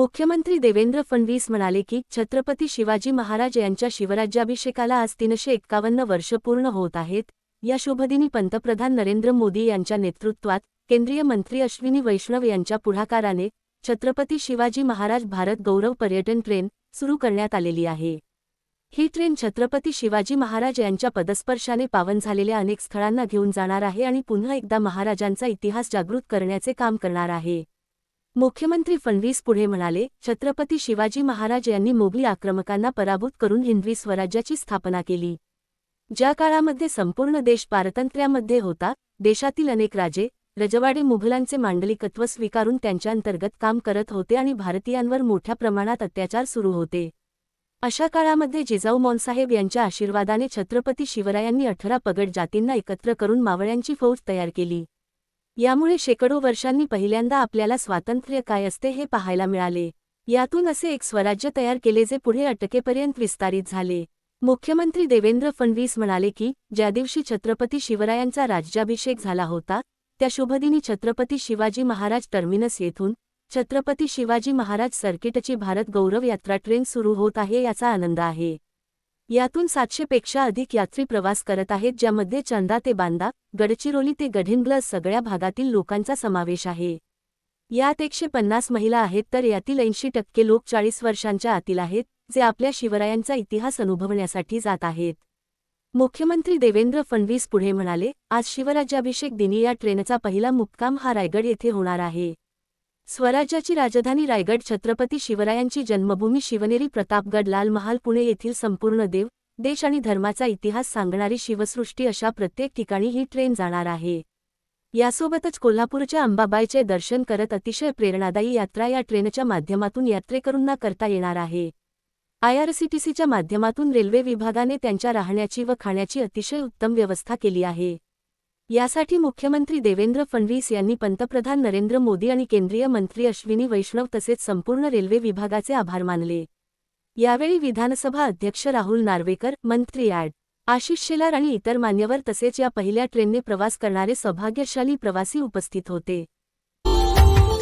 मुख्यमंत्री देवेंद्र फडणवीस म्हणाले की छत्रपती शिवाजी महाराज यांच्या शिवराज्याभिषेकाला आज तीनशे एक्कावन्न वर्ष पूर्ण होत आहेत. या शुभदिनी पंतप्रधान नरेंद्र मोदी यांच्या नेतृत्वात केंद्रीय मंत्री अश्विनी वैष्णव यांच्या पुढाकाराने छत्रपती शिवाजी महाराज भारत गौरव पर्यटन ट्रेन सुरू करण्यात आलेली आहे. ही ट्रेन छत्रपती शिवाजी महाराज यांच्या पदस्पर्शाने पावन झालेल्या अनेक स्थळांना घेऊन जाणार आहे आणि पुन्हा एकदा महाराजांचा इतिहास जागृत करण्याचे काम करणार आहे. मुख्यमंत्री फडणवीस पुढे म्हणाले छत्रपती शिवाजी महाराज यांनी मोगली आक्रमकांना पराभूत करून हिंदवी स्वराज्याची स्थापना केली. ज्या काळामध्ये संपूर्ण देश पारतंत्र्यामध्ये होता देशातील अनेक राजे रजवाडे मुघलांचे मांडलिकत्व स्वीकारून त्यांच्या अंतर्गत काम करत होते आणि भारतीयांवर मोठ्या प्रमाणात अत्याचार सुरू होते. अशा काळामध्ये जिजाऊ मौनसाहेब यांच्या आशीर्वादाने छत्रपती शिवरायांनी अठरा पगड जातींना एकत्र करून मावळ्यांची फौज तयार केली. यामुळे शेकडो वर्षांनी पहिल्यांदा आपल्याला स्वातंत्र्य काय असते हे पाहायला मिळाले. यातून असे एक स्वराज्य तयार केले जे पुढे अटकेपर्यंत विस्तारित झाले. मुख्यमंत्री देवेंद्र फडणवीस म्हणाले की ज्या दिवशी छत्रपती शिवरायांचा राज्याभिषेक झाला होता त्या शुभदिनी छत्रपती शिवाजी महाराज टर्मिनस येथून छत्रपती शिवाजी महाराज सर्किटची भारत गौरव यात्रा ट्रेन सुरू होत आहे याचा आनंद आहे. यातून सातशेपेक्षा अधिक यात्री प्रवास करत आहेत ज्यामध्ये चंदा ते बांदा गडचिरोली ते गढिंग्लज सगळ्या भागातील लोकांचा समावेश आहे. यात एकशे पन्नास महिला आहेत तर यातील ऐंशी टक्के लोक चाळीस वर्षांच्या आतील आहेत जे आपल्या शिवरायांचा इतिहास अनुभवण्यासाठी जात आहेत. मुख्यमंत्री देवेंद्र फडणवीस पुढे म्हणाले आज शिवराज्याभिषेक दिनी या ट्रेनचा पहिला मुक्काम हा रायगड येथे होणार आहे. स्वराज्याची राजधानी रायगड छत्रपती शिवरायांची जन्मभूमी शिवनेरी प्रतापगड लाल महाल पुणे येथील संपूर्ण देव देश आणि धर्माचा इतिहास सांगणारी शिवसृष्टी अशा प्रत्येक ठिकाणी ही ट्रेन जाणार आहे. यासोबतच कोल्हापूरच्या अंबाबाईचे दर्शन करत अतिशय प्रेरणादायी यात्रा या ट्रेनच्या माध्यमातून यात्रेकरूंना करता येणार आहे. आयआरसीटीसीच्या माध्यमातून रेल्वे विभागाने त्यांच्या राहण्याची व खाण्याची अतिशय उत्तम व्यवस्था केली आहे. यासाठी मुख्यमंत्री देवेंद्र फडणवीस यांनी पंतप्रधान नरेंद्र मोदी आणि केंद्रीय मंत्री अश्विनी वैष्णव तसेच संपूर्ण रेल्वे विभागाचे आभार मानले. यावेळी विधानसभा अध्यक्ष राहुल नार्वेकर मंत्री ॲड. आशिष शेलार आणि इतर मान्यवर तसेच या पहिल्या ट्रेनने प्रवास करणारे सौभाग्यशाली प्रवासी उपस्थित होते.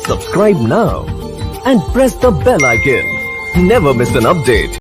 Subscribe now and press the bell icon never miss an update